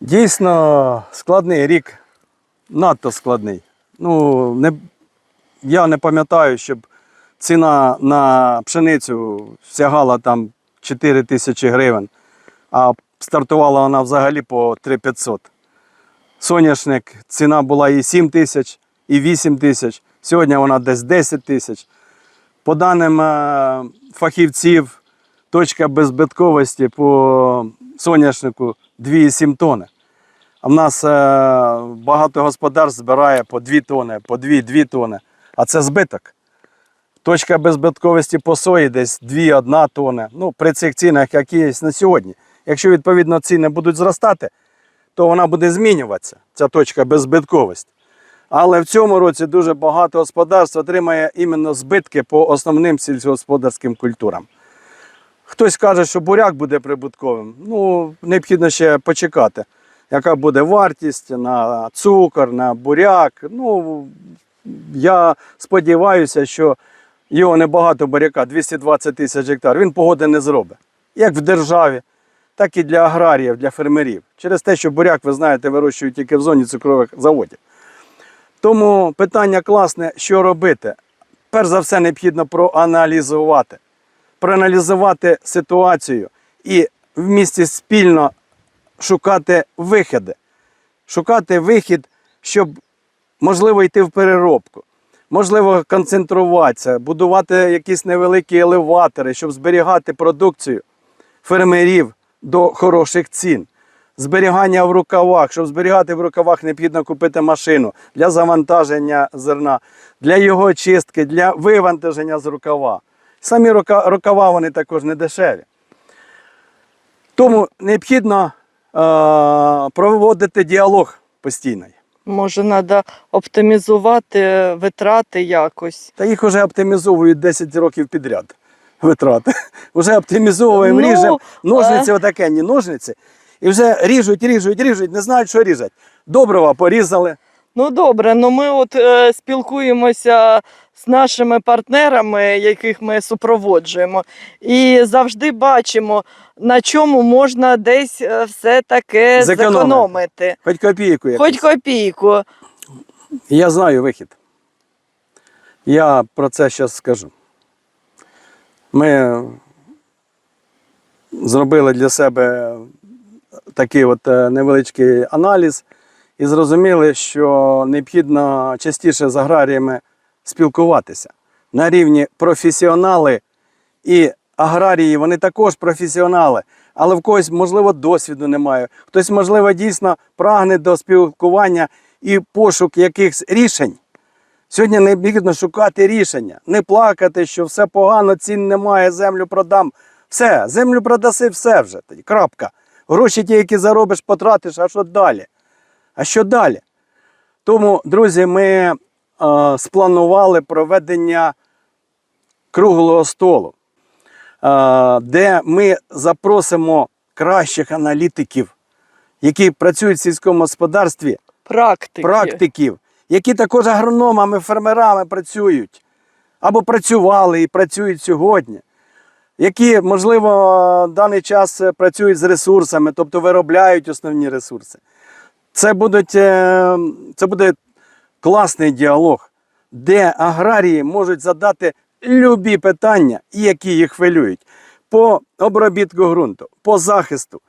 Дійсно, складний рік, надто складний. Ну, не, я не пам'ятаю, щоб ціна на пшеницю сягала там 4 тисячі гривень, а стартувала вона взагалі по 3500. Соняшник ціна була і 7 тисяч, і 8 тисяч. Сьогодні вона десь 10 тисяч. По даним е, фахівців, точка беззбитковості по соняшнику 2,7 тонни. А в нас е, багато господарств збирає по 2 тонни, по 2-2 тонни. А це збиток. Точка беззбитковості по сої десь 2-1 тонна. Ну, при цих цінах, які є на сьогодні. Якщо відповідно ціни будуть зростати, то вона буде змінюватися, ця точка беззбитковості. Але в цьому році дуже багато господарств отримає іменно збитки по основним сільськогосподарським культурам. Хтось каже, що буряк буде прибутковим. Ну, необхідно ще почекати, яка буде вартість на цукор, на буряк. Ну, я сподіваюся, що його небагато буряка, 220 тисяч гектар, він погоди не зробить. Як в державі, так і для аграріїв, для фермерів. Через те, що буряк, ви знаєте, вирощують тільки в зоні цукрових заводів. Тому питання класне, що робити. Перш за все, необхідно проаналізувати, проаналізувати ситуацію і в місті спільно шукати виходи. Шукати вихід, щоб можливо йти в переробку, можливо, концентруватися, будувати якісь невеликі елеватори, щоб зберігати продукцію фермерів до хороших цін. Зберігання в рукавах. Щоб зберігати в рукавах, необхідно купити машину для завантаження зерна, для його очистки, для вивантаження з рукава. Самі рукава вони також не дешеві. Тому необхідно е- проводити діалог постійний. Може, треба оптимізувати витрати якось. Та їх вже оптимізовують 10 років підряд. Витрати. Вже оптимізовуємо, Ну, ріжемо ножниці, е. отакенні ножниці. І вже ріжуть, ріжуть, ріжуть, не знають, що різати. Добрива порізали. Ну добре, ну ми от е, спілкуємося з нашими партнерами, яких ми супроводжуємо, і завжди бачимо, на чому можна десь е, все таке Зекономити. зекономити. Хоч копійку. якусь. Хоч копійку. Я знаю вихід. Я про це зараз скажу. Ми зробили для себе такий от е, невеличкий аналіз і зрозуміли, що необхідно частіше з аграріями спілкуватися на рівні професіонали і аграрії, вони також професіонали, але в когось, можливо, досвіду немає. Хтось, можливо, дійсно прагне до спілкування і пошук якихось рішень. Сьогодні необхідно шукати рішення, не плакати, що все погано, цін немає, землю продам. Все, землю продаси, все вже. Крапка. Гроші ті, які заробиш, потратиш, а що далі? А що далі? Тому, друзі, ми е, спланували проведення круглого столу, е, де ми запросимо кращих аналітиків, які працюють в сільському господарстві, Практики. практиків, які також агрономами, фермерами працюють або працювали і працюють сьогодні, які, можливо, в даний час працюють з ресурсами, тобто виробляють основні ресурси. Це, будуть, е, це буде класний діалог, де аграрії можуть задати любі питання, які їх хвилюють по обробітку ґрунту, по захисту,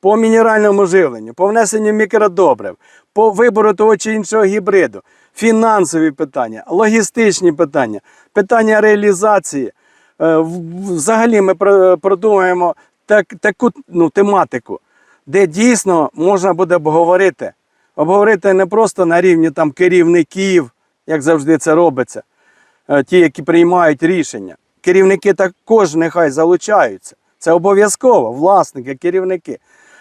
по мінеральному живленню, по внесенню мікродобрив, по вибору того чи іншого гібриду, фінансові питання, логістичні питання, питання реалізації. Е, Взагалі ми про- продумаємо так, таку ну, тематику, де дійсно можна буде обговорити. Обговорити не просто на рівні там, керівників, як завжди це робиться, е, ті, які приймають рішення. Керівники також нехай залучаються. Це обов'язково, власники, керівники.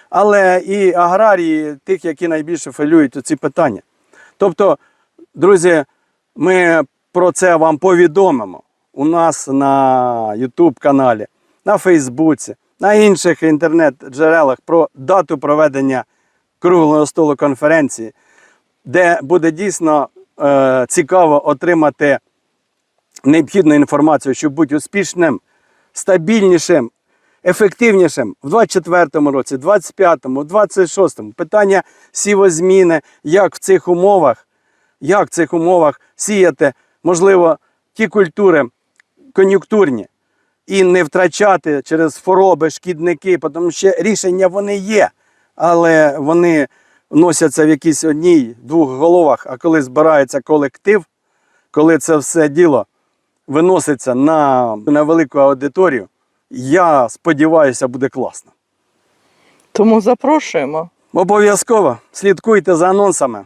Але і аграрії, тих, які найбільше хвилюють ці питання. Тобто, друзі, ми про це вам повідомимо у нас на YouTube каналі, на Фейсбуці, на інших інтернет-джерелах про дату проведення круглого столу конференції, де буде дійсно е, цікаво отримати необхідну інформацію, щоб бути успішним, стабільнішим ефективнішим в 24-му році, 25-му, 26-му. Питання сівозміни, як в цих умовах, як в цих умовах сіяти, можливо, ті культури кон'юнктурні і не втрачати через хвороби, шкідники, тому що рішення вони є, але вони носяться в якійсь одній, двох головах, а коли збирається колектив, коли це все діло виноситься на, на велику аудиторію, я сподіваюся, буде класно. Тому запрошуємо. Обов'язково слідкуйте за анонсами. Е,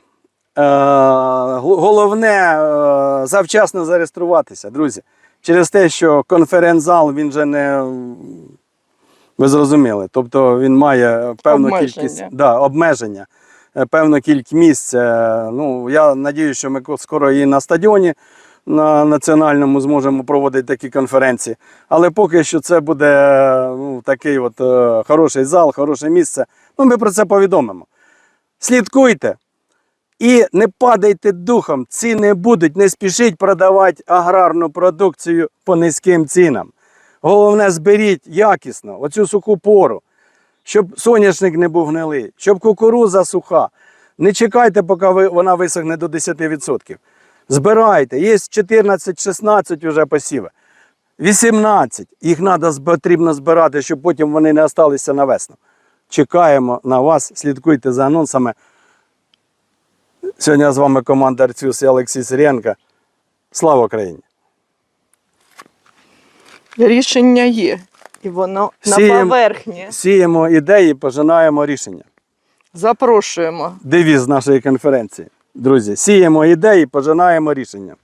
головне е, завчасно зареєструватися, друзі. Через те, що конференц-зал він же не. Ви зрозуміли. Тобто він має певну Обмеження. кількість да, обмеження, е, певну кількість місць. Е, Ну, я сподіваюся, що ми скоро і на стадіоні на національному зможемо проводити такі конференції. Але поки що це буде ну, такий от, е, хороший зал, хороше місце. Ну, ми про це повідомимо. Слідкуйте і не падайте духом. Ціни будуть, не спішіть продавати аграрну продукцію по низьким цінам. Головне, зберіть якісно оцю суху пору, щоб соняшник не був гнилий, щоб кукуруза суха. Не чекайте, поки вона висохне до 10%. Збирайте, є 14-16 вже посіви. 18. Їх надо, потрібно збирати, щоб потім вони не залишилися на весну. Чекаємо на вас, слідкуйте за анонсами. Сьогодні з вами команда Арцюс і Олексій Сиренко. Слава Україні! Рішення є. І воно на Сієм- поверхні. Сіємо ідеї, пожинаємо рішення. Запрошуємо. Девіз нашої конференції. Друзі, сіємо ідеї, пожинаємо рішення.